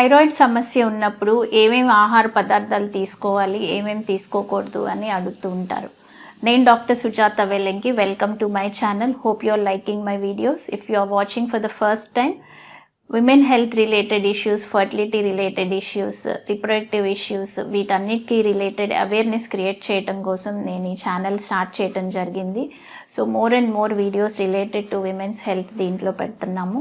Thyroid సమస్య ఉన్నప్పుడు ఏమేమి ఆహార పదార్థాలు తీసుకోవాలి ఏమేమి తీసుకోకూడదు అని అడుగుతూ ఉంటారు. నేను doctor Sujatha Vellanki welcome to my channel. Hope you are liking my videos. If you are watching for the first time women health related issues fertility related issues reproductive issues వీటన్నిటికీ రిలేటెడ్ అవేర్నెస్ క్రియేట్ చేయడం కోసం నేను ఈ channel start చేయడం జరిగింది. So more and more videos related to women's health దీంట్లో పెడుతున్నాము.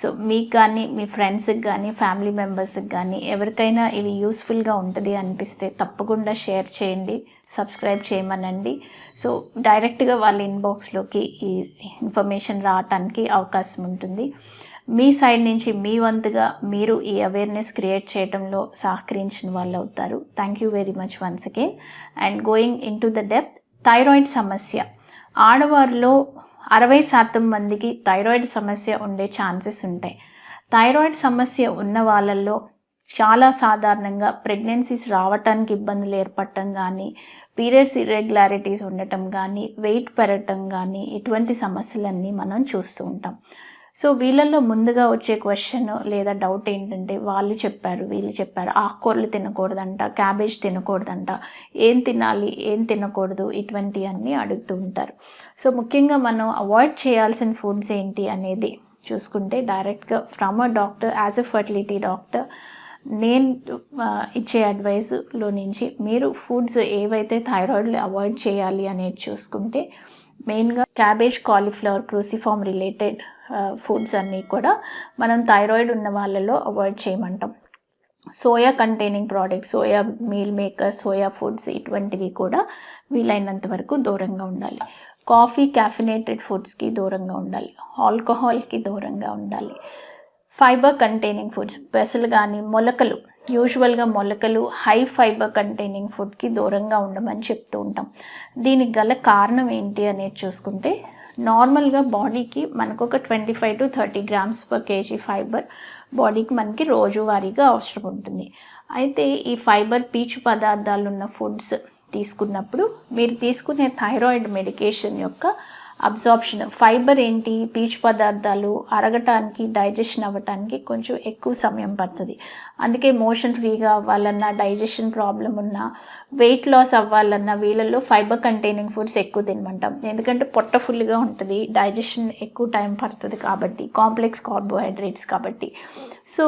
So మీకు కానీ మీ ఫ్రెండ్స్కి కానీ ఫ్యామిలీ మెంబర్స్కి కానీ ఎవరికైనా ఇది యూస్ఫుల్గా ఉంటుంది అనిపిస్తే తప్పకుండా షేర్ చేయండి సబ్స్క్రైబ్ చేయమనండి. సో డైరెక్ట్గా వాళ్ళ ఇన్బాక్స్లోకి ఈ ఇన్ఫర్మేషన్ రావటానికి అవకాశం ఉంటుంది. మీ సైడ్ నుంచి మీ వంతుగా మీరు ఈ అవేర్నెస్ క్రియేట్ చేయడంలో సహకరించిన వాళ్ళు అవుతారు. Thank you very much once again and going in to the depth thyroid సమస్య. ఆడవారిలో అరవై శాతం మందికి థైరాయిడ్ సమస్య ఉండే ఛాన్సెస్ ఉంటాయి. థైరాయిడ్ సమస్య ఉన్న వాళ్ళల్లో చాలా సాధారణంగా ప్రెగ్నెన్సీస్ రావటానికి ఇబ్బందులు ఏర్పడటం కానీ పీరియడ్స్ ఇర్రెగ్యులారిటీస్ ఉండటం కానీ వెయిట్ పెరగటం కానీ ఇటువంటి సమస్యలన్నీ మనం చూస్తూ ఉంటాం. సో వీళ్ళల్లో ముందుగా వచ్చే క్వశ్చన్ లేదా డౌట్ ఏంటంటే వాళ్ళు చెప్పారు వీళ్ళు చెప్పారు. ఆకుకూరలు తినకూడదంట క్యాబేజ్ తినకూడదంట. ఏం తినాలి ఏం తినకూడదు ఇటువంటి అన్నీ అడుగుతూ ఉంటారు. సో ముఖ్యంగా మనం అవాయిడ్ చేయాల్సిన ఫుడ్స్ ఏంటి అనేది చూసుకుంటే డైరెక్ట్గా from a doctor as a fertility doctor నేను ఇచ్చే అడ్వైస్లో నుంచి మీరు ఫుడ్స్ ఏవైతే థైరాయిడ్లు అవాయిడ్ చేయాలి అనేది చూసుకుంటే మెయిన్గా cabbage cauliflower cruciform related foods అన్నీ కూడా మనం థైరాయిడ్ ఉన్న వాళ్ళలో avoid చేయమంటాం. Soya containing products soya meal maker soya foods ఇటువంటివి కూడా వీలైనంత వరకు దూరంగా ఉండాలి. కాఫీ క్యాఫినేటెడ్ ఫుడ్స్కి దూరంగా ఉండాలి. ఆల్కహాల్కి దూరంగా ఉండాలి. ఫైబర్ కంటైనింగ్ ఫుడ్స్ పెసలు కానీ మొలకలు యూజువల్గా మొలకలు హై ఫైబర్ కంటైనింగ్ ఫుడ్కి దూరంగా ఉండమని చెప్తూ ఉంటాం. దీనికి గల కారణం ఏంటి అనేది చూసుకుంటే నార్మల్గా బాడీకి మనకు ఒక twenty five to thirty grams per KG fibre బాడీకి మనకి రోజువారీగా అవసరం ఉంటుంది. అయితే ఈ ఫైబర్ పీచు పదార్థాలు ఉన్న ఫుడ్స్ తీసుకున్నప్పుడు మీరు తీసుకునే థైరాయిడ్ మెడికేషన్ యొక్క అబ్జార్ప్షన్. ఫైబర్ ఏంటి? పీచు పదార్థాలు అరగటానికి డైజెషన్ అవ్వటానికి కొంచెం ఎక్కువ సమయం పడుతుంది. అందుకే మోషన్ ఫ్రీగా అవ్వాలన్నా డైజెషన్ ప్రాబ్లం ఉన్నా వెయిట్ లాస్ అవ్వాలన్నా వీళ్ళల్లో ఫైబర్ కంటైనింగ్ ఫుడ్స్ ఎక్కువ తినమంటాం. ఎందుకంటే పొట్ట ఫుల్గా ఉంటుంది డైజెషన్ ఎక్కువ టైం పడుతుంది కాబట్టి కాంప్లెక్స్ కార్బోహైడ్రేట్స్ కాబట్టి. సో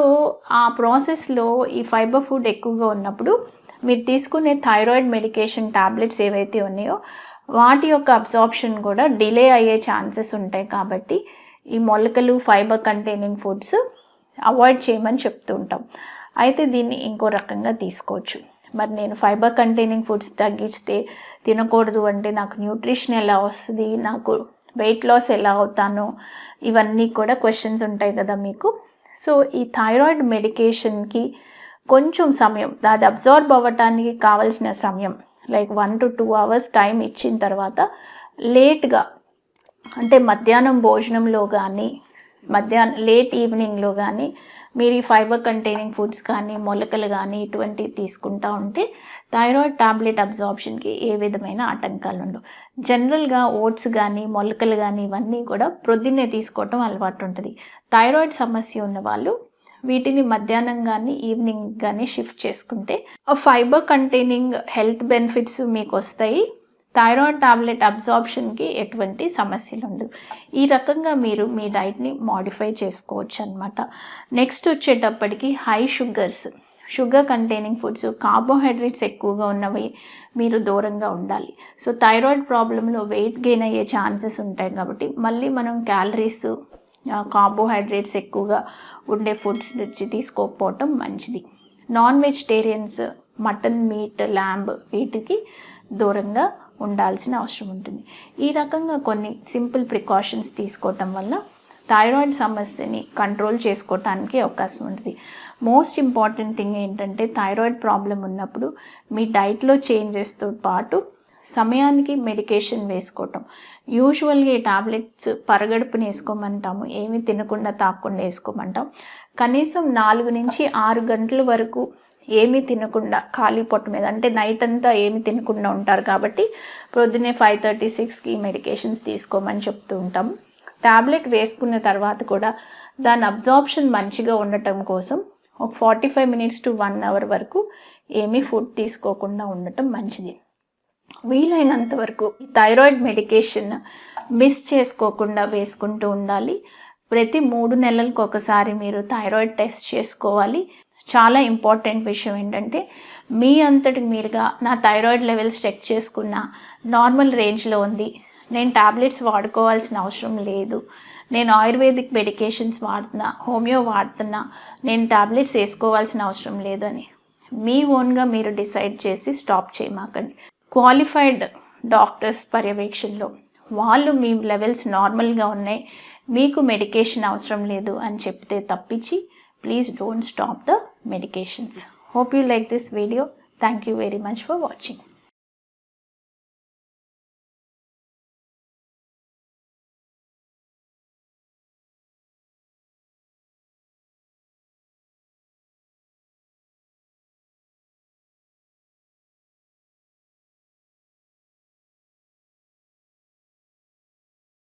ఆ ప్రాసెస్లో ఈ ఫైబర్ ఫుడ్ ఎక్కువగా ఉన్నప్పుడు మీరు తీసుకునే థైరాయిడ్ మెడికేషన్ టాబ్లెట్స్ ఏవైతే ఉన్నాయో వాటి యొక్క అబ్జార్ప్షన్ కూడా డిలే అయ్యే ఛాన్సెస్ ఉంటాయి కాబట్టి ఈ మొలకలు ఫైబర్ కంటైనింగ్ ఫుడ్స్ అవాయిడ్ చేయమని చెప్తూ ఉంటాం. అయితే దీన్ని ఇంకో రకంగా తీసుకోవచ్చు. మరి నేను ఫైబర్ కంటైనింగ్ ఫుడ్స్ తగ్గిస్తే తినకూడదు అంటే నాకు న్యూట్రిషన్ ఎలా వస్తుంది నాకు వెయిట్ లాస్ ఎలా అవుతాను ఇవన్నీ కూడా క్వశ్చన్స్ ఉంటాయి కదా మీకు. సో ఈ థైరాయిడ్ మెడికేషన్కి కొంచెం సమయం అది అబ్జార్బ్ అవ్వటానికి కావలసిన సమయం like one to two hours time ఇచ్చిన తర్వాత లేట్గా అంటే మధ్యాహ్నం భోజనంలో కానీ మధ్యాహ్నం లేట్ ఈవినింగ్లో కానీ మీరు ఈ ఫైబర్ కంటైనింగ్ ఫుడ్స్ కానీ మొలకలు కానీ ఇటువంటివి తీసుకుంటా ఉంటే థైరాయిడ్ టాబ్లెట్ అబ్జార్ప్షన్కి ఏ విధమైన ఆటంకాలు ఉండవు. జనరల్గా ఓట్స్ కానీ మొలకలు కానీ ఇవన్నీ కూడా ప్రొద్దున్నే తీసుకోవటం అలవాటు ఉంటుంది. థైరాయిడ్ సమస్య ఉన్న వాళ్ళు వీటిని మధ్యాహ్నం కానీ ఈవినింగ్ కానీ షిఫ్ట్ చేసుకుంటే ఫైబర్ కంటైనింగ్ హెల్త్ బెనిఫిట్స్ మీకు వస్తాయి థైరాయిడ్ టాబ్లెట్ అబ్జార్ప్షన్కి ఎటువంటి సమస్యలు ఉండవు ఈ రకంగా మీరు మీ డైట్ని మాడిఫై చేసుకోవచ్చు అనమాట నెక్స్ట్ వచ్చేటప్పటికి high sugars. Sugar containing foods carbohydrates ఎక్కువగా ఉన్నవి మీరు దూరంగా ఉండాలి. సో థైరాయిడ్ ప్రాబ్లంలో వెయిట్ గెయిన్ అయ్యే ఛాన్సెస్ ఉంటాయి కాబట్టి మళ్ళీ మనం క్యాలరీస్ కార్బోహైడ్రేట్స్ ఎక్కువగా ఉండే ఫుడ్స్ నుంచి తీసుకోకపోవటం మంచిది. Non vegetarians mutton meat lamb వీటికి దూరంగా ఉండాల్సిన అవసరం ఉంటుంది. ఈ రకంగా కొన్ని సింపుల్ ప్రికాషన్స్ తీసుకోవటం వల్ల థైరాయిడ్ సమస్యని కంట్రోల్ చేసుకోవటానికి అవకాశం ఉంటుంది. మోస్ట్ ఇంపార్టెంట్ థింగ్ ఏంటంటే థైరాయిడ్ ప్రాబ్లం ఉన్నప్పుడు మీ డైట్లో చేంజెస్తో పాటు సమయానికి మెడికేషన్ వేసుకోవటం. యూజువల్గా ఈ టాబ్లెట్స్ పరగడుపుని వేసుకోమంటాము. ఏమి తినకుండా తాకుండా వేసుకోమంటాం. కనీసం నాలుగు నుంచి ఆరు గంటల వరకు ఏమీ తినకుండా ఖాళీ పొట్ట మీద అంటే నైట్ అంతా ఏమి తినకుండా ఉంటారు కాబట్టి ప్రొద్దునే ఫైవ్ థర్టీ సిక్స్కి మెడికేషన్స్ తీసుకోమని చెప్తూ ఉంటాం టాబ్లెట్ వేసుకున్న తర్వాత కూడా దాని అబ్జార్ప్షన్ మంచిగా ఉండటం కోసం ఒక forty five minutes to one hour వరకు ఏమీ ఫుడ్ తీసుకోకుండా ఉండటం మంచిది. వీలైనంత వరకు ఈ థైరాయిడ్ మెడికేషన్ మిస్ చేసుకోకుండా వేసుకుంటూ ఉండాలి. ప్రతి మూడు నెలలకు ఒకసారి మీరు థైరాయిడ్ టెస్ట్ చేసుకోవాలి. చాలా ఇంపార్టెంట్ విషయం ఏంటంటే మీ అంతటి మీరుగా నా థైరాయిడ్ లెవెల్స్ చెక్ చేసుకున్న నార్మల్ రేంజ్లో ఉంది. నేను టాబ్లెట్స్ వాడుకోవాల్సిన అవసరం లేదు. నేను ఆయుర్వేదిక్ మెడికేషన్స్ వాడుతున్నా హోమియో వాడుతున్నా నేను టాబ్లెట్స్ వేసుకోవాల్సిన అవసరం లేదని. మీ ఓన్గా మీరు డిసైడ్ చేసి స్టాప్ చేయమాకండి. క్వాలిఫైడ్ డాక్టర్స్ పర్యవేక్షణలో. వాళ్ళు మీ లెవెల్స్ నార్మల్గా ఉన్నాయి. మీకు మెడికేషన్ అవసరం లేదు అని చెప్తే తప్పించి please don't stop the medications. Hope you like this video. Thank you very much for watching.